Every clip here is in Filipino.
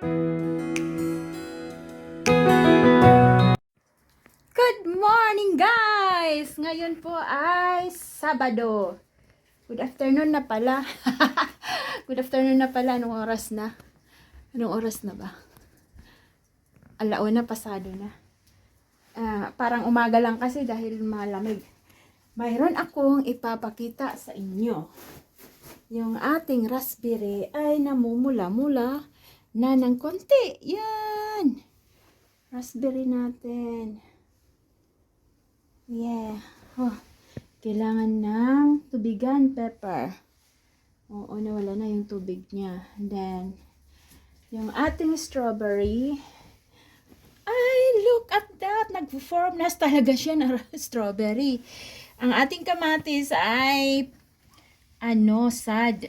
Good morning guys! Ngayon po ay Sabado. Good afternoon na pala. Good afternoon na pala. Anong oras na? Anong oras na ba? Alauna pasado na. Ah, parang umaga lang kasi dahil malamig. Mayroon akong ipapakita sa inyo. Yung ating raspberry ay namumula-mula na ng konti. Yan! Raspberry natin. Yeah. Oh, kailangan ng tubigan pepper. Oo, nawala na yung tubig niya. And then, yung ating strawberry. Ay, look at that! Nag-form na talaga siya ng strawberry. Ang ating kamatis ay ano, sad.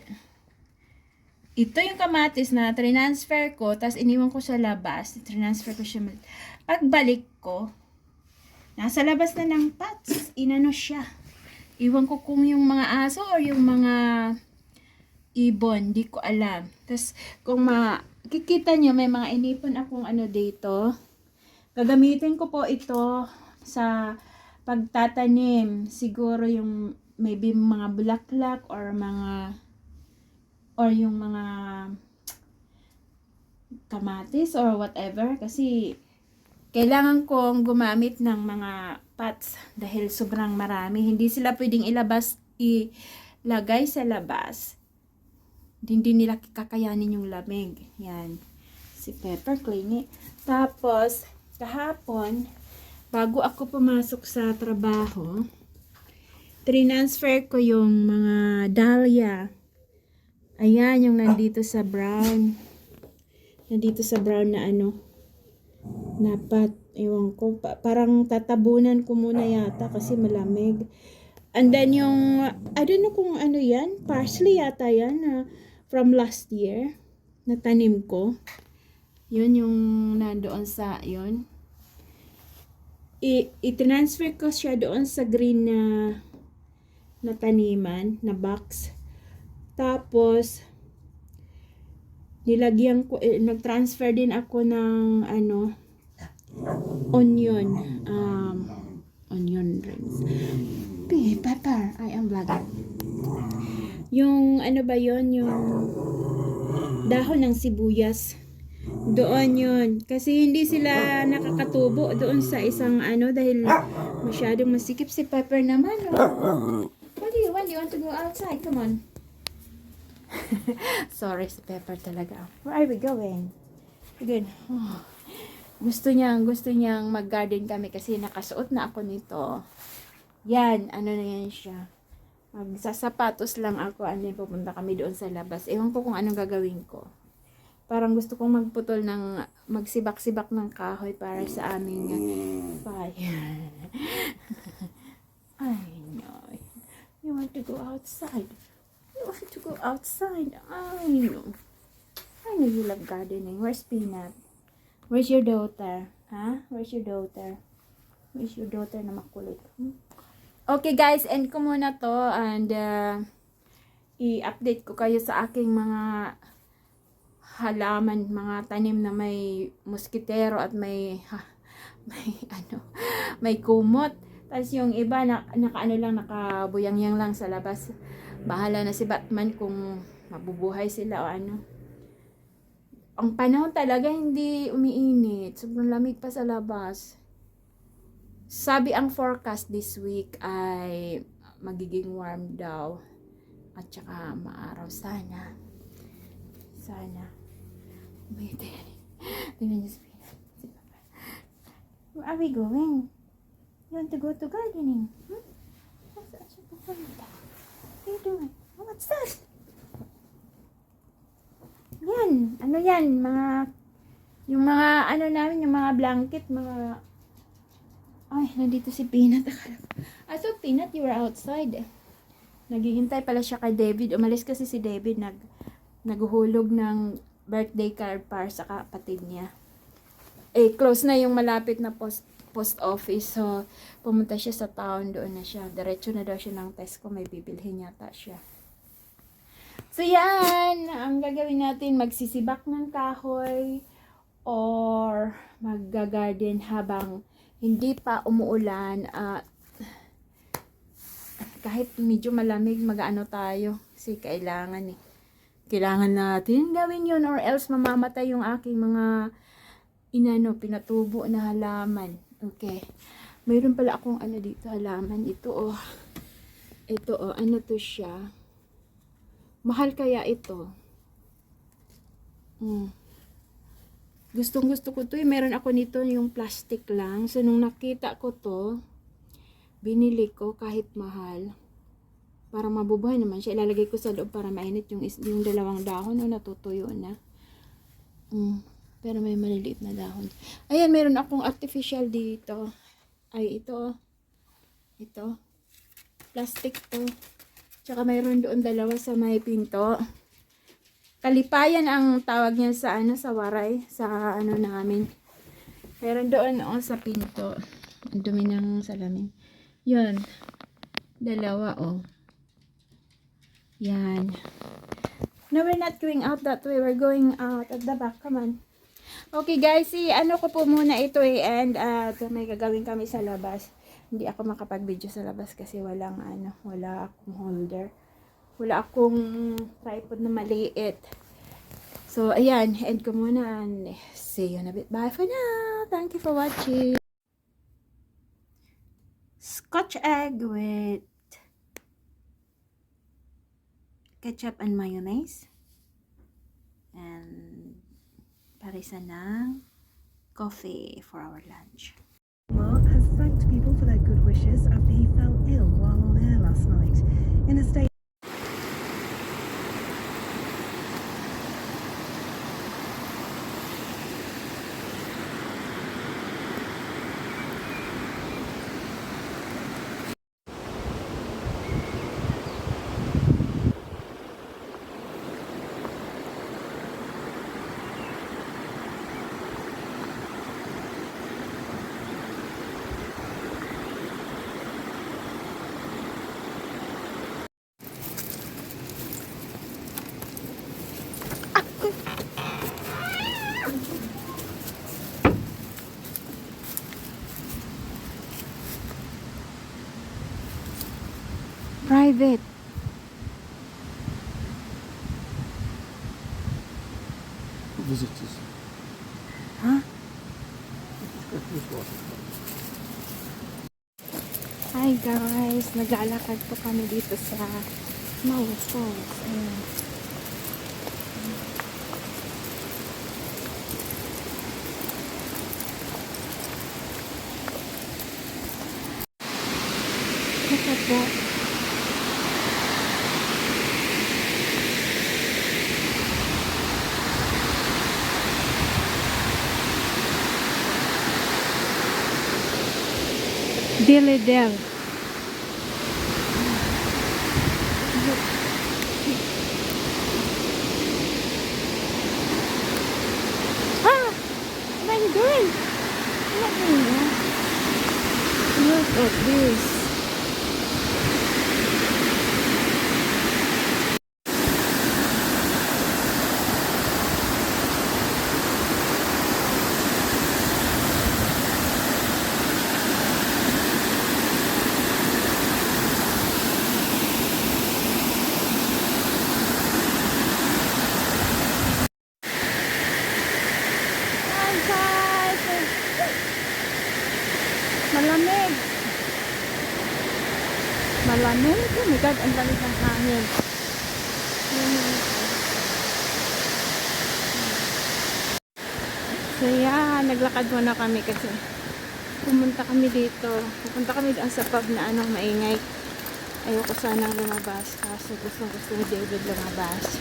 Ito yung kamatis na transfer ko, tapos iniwan ko sa labas. Transfer ko siya. Pagbalik ko, nasa labas na ng pots. Inano siya. Iwan ko kung yung mga aso or yung mga ibon. Di ko alam. Tapos, kung makikita nyo, may mga inipon akong ano dito. Gagamitin ko po ito sa pagtatanim. Siguro yung maybe mga bulaklak or mga or yung mga kamatis or whatever kasi kailangan kong gumamit ng mga pots dahil sobrang marami. Hindi sila pwedeng ilabas, ilagay sa labas. Hindi nila kakayanin yung lamig. Yan. Si Pepper clean Tapos, kahapon, bago ako pumasok sa trabaho, transfer ko yung mga dahlia. Ayan, yung nandito sa brown. Nandito sa brown na ano, napat, ewan ko, pa- parang tatabunan ko muna yata kasi malamig. And then yung, I don't know kung ano yan, parsley yata yan na from last year, na tanim ko. Yun yung nandoon sa, yun. I, i-transfer ko siya doon sa green na na taniman, na box. Tapos, nilagyan ko, eh, nag-transfer din ako ng, ano, onion, um, onion rings. Pepper, I am vlogger. Yung, ano ba yon yung dahon ng sibuyas. Doon yun. Kasi hindi sila nakakatubo doon sa isang ano dahil masyadong masikip si Pepper naman. Oh. What do you want? You want to go outside? Come on. Sorry, si Pepper talaga. Where are we going? Good. Oh. Gusto niyang, gusto niyang mag-garden kami kasi nakasuot na ako nito. Yan, ano na yan siya. Magsasapatos lang ako and then pupunta kami doon sa labas. Ewan ko kung anong gagawin ko. Parang gusto kong magputol ng, magsibak-sibak ng kahoy para sa aming fire. Ay, no. You want to go outside? You want to go outside? I know. I know you love gardening. Where's Peanut? Where's your daughter? Huh? Where's your daughter? Where's your daughter na makulit? Hmm? Okay guys, end ko muna to and uh, i-update ko kayo sa aking mga halaman, mga tanim na may muskitero at may ha, may ano, may kumot. Tapos yung iba na nakaano lang nakabuyang-yang lang sa labas. Bahala na si Batman kung mabubuhay sila o ano. Ang panahon talaga hindi umiinit. Sobrang lamig pa sa labas. Sabi ang forecast this week ay magiging warm daw. At saka maaraw sana. Sana. Wait, tingnan niyo. Where are we going? You want to go to gardening? Hmm? Siya pupunta? What are you doing? What's that? Yan. Ano yan? Mga, yung mga, ano namin, yung mga blanket, mga, ay, nandito si Peanut. I thought, Peanut, you were outside. Naghihintay pala siya kay David. Umalis kasi si David, nag, naghuhulog ng birthday card para sa kapatid niya. Eh, close na yung malapit na post post office. So, pumunta siya sa town. Doon na siya. Diretso na daw siya ng Tesco. May bibilhin yata siya. So yan, ang gagawin natin, magsisibak ng kahoy or magga-garden habang hindi pa umuulan at kahit medyo malamig, mag-ano tayo. Kasi kailangan eh. Kailangan natin gawin yun or else mamamatay yung aking mga inano, pinatubo na halaman. Okay. Mayroon pala akong ano dito, halaman. Ito oh. Ito oh, ano to siya? Mahal kaya ito? Mm. Gustong gusto ko to eh. Meron ako nito yung plastic lang. So nung nakita ko to, binili ko kahit mahal. Para mabubuhay naman siya. Ilalagay ko sa loob para mainit yung, yung dalawang dahon na natutuyo na. Mm. Pero may maliliit na dahon. Ayan, meron akong artificial dito. Ay, ito. Ito. Plastic to. Tsaka mayroon doon dalawa sa may pinto. Kalipayan ang tawag niya sa ano sa waray sa ano namin. Meron doon oh, sa pinto. Ang dumi ng salamin. Yun. Dalawa oh. Yan. No, we're not going out that way. We're going out at the back. Come on. Okay guys, si ano ko po muna ito eh and at may gagawin kami sa labas. Hindi ako makapag-video sa labas kasi walang ano, wala akong holder. Wala akong tripod na maliit. So ayan, end ko muna and see you in a bit. Bye for now. Thank you for watching. Scotch egg with ketchup and mayonnaise. And parisa ng coffee for our lunch. Mark has thanked people for their good wishes after he fell ill while on air last night. In a state Private. visitors. Huh? Hi guys, naglalakad po kami dito sa Maya Falls. Ayan. Ito po. Dilly Del. Ah! My girl! What the hell? Look at this. Hi guys! Malamig. Malamig. Oh my God, ang lamig ng hangin. So yeah, naglakad muna kami kasi pumunta kami dito. Pupunta kami doon sa pub na anong maingay. Ayoko sanang lumabas kaso gusto gusto ni David lumabas.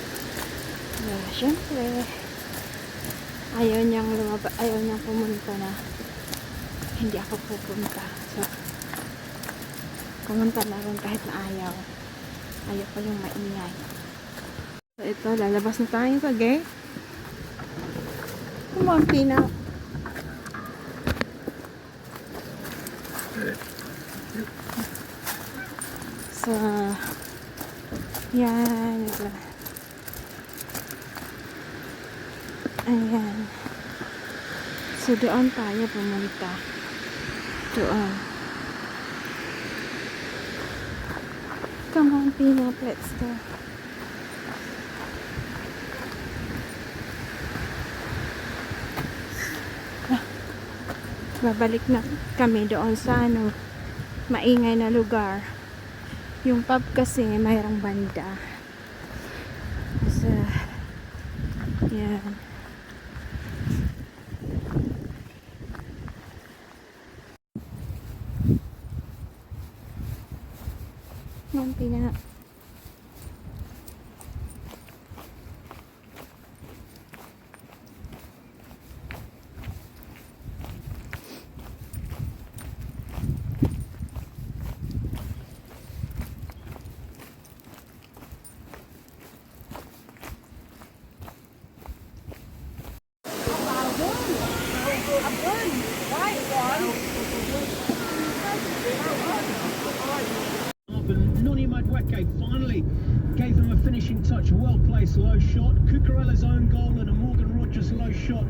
Yeah, syempre ayaw niyang lumaba, ayaw niyang pumunta na hindi ako pupunta. So, pumunta na rin kahit na ayaw. Ayoko yung maingay. So, ito, lalabas na tayo kage. Come on, Pina. So, yan. Ayan. So, doon tayo pumunta. Doon. Come on, Peanut. Let's go. Ah. Babalik na kami doon sa ano, maingay na lugar. Yung pub kasi mayroong banda. So, yan. Yan, And Noni Madueke finally gave them a finishing touch. Well placed low shot. Cucurella's own goal and a Morgan Rogers low shot.